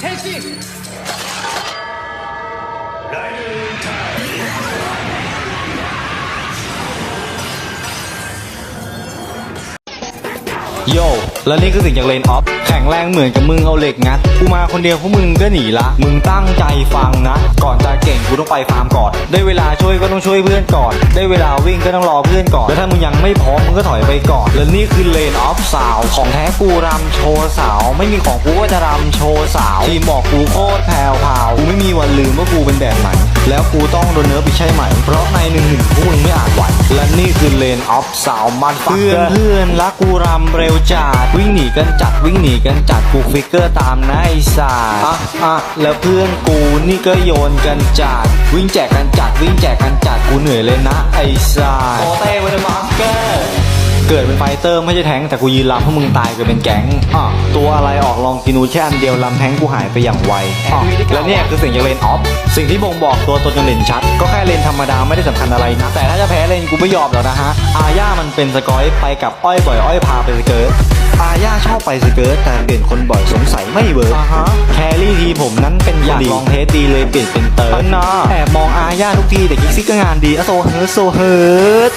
前进！ โยและนี่คือสิ่งจากเลนออฟแข็งแรงเหมือนกับมึงเอาเหล็กงัดกูมาคนเดียวพวกมึงก็หนีละ มึงตั้งใจฟังนะ ก่อนจะเก่งกูต้องไปฟาร์มก่อน ได้เวลาช่วยก็ต้องช่วยเพื่อนก่อน ได้เวลาวิ่งก็ต้องรอเพื่อนก่อน แล้วถ้ามึงยังไม่พร้อมมึงก็ถอยไปก่อน และนี่คือเลนออฟสาว ของแท้กูรำโชว์สาว ไม่มีของกูก็จะรำโชว์สาว ทีมบอกกูโคตรแผ่วพาวกูไม่มีวันลืมว่ากูเป็นแบบไหน แล้วกูต้องโดนเนื้อไปใช่ไหม เพราะใน เลนออฟสาวมันเพื่อนเพื่อนรักกูรำเร็วจัดวิ่งหนีกันจัดวิ่งหนีกันจัดกูฟิกเกอร์ตามนะไอ้สาอะอะแล้วเพื่อนกูนี่ก็โยนกันจัดวิ่งแจกกันจัดวิ่งแจกกันจัดกูเหนื่อยเลยนะไอ้สาโอเต้วันมาร์เกอร์ เกิดเป็นไฟเตอร์ไม่ใช่แท้งแต่กูยืนรำเพราะมึงตายเกิดเป็นแก๊งอะตัวอะไรออกลองกินูแค่อันเดียวลำแท้งกูหายไปอย่างไวอะและเนี่ยคือสิ่งจากเลนออฟสิ่งที่บ่งบอกตัวตนจนเลนชัด ก็แค่เลนธรรมดาไม่ได้สำคัญอะไรนะแต่ถ้าจะแพ้เลนกูไม่ยอมหรอกนะฮะอาญามันเป็นสกอยไปกับอ้อยบ่อยอ้อยพาไปสเกิร์ตอาญาชอบไปสเกิร์ตแต่เปลี่ยนคนบ่อยสงสัยไม่เวิร์กแครี่ทีผมนั้นเป็นอยากลองเทสดีเลยเปลี่ยนเป็นเติร์ดนะแอบมองอาญาทุกทีแต่กิกซี่ก็งานดีอะโซเฮิร์ตโซเฮิร์ต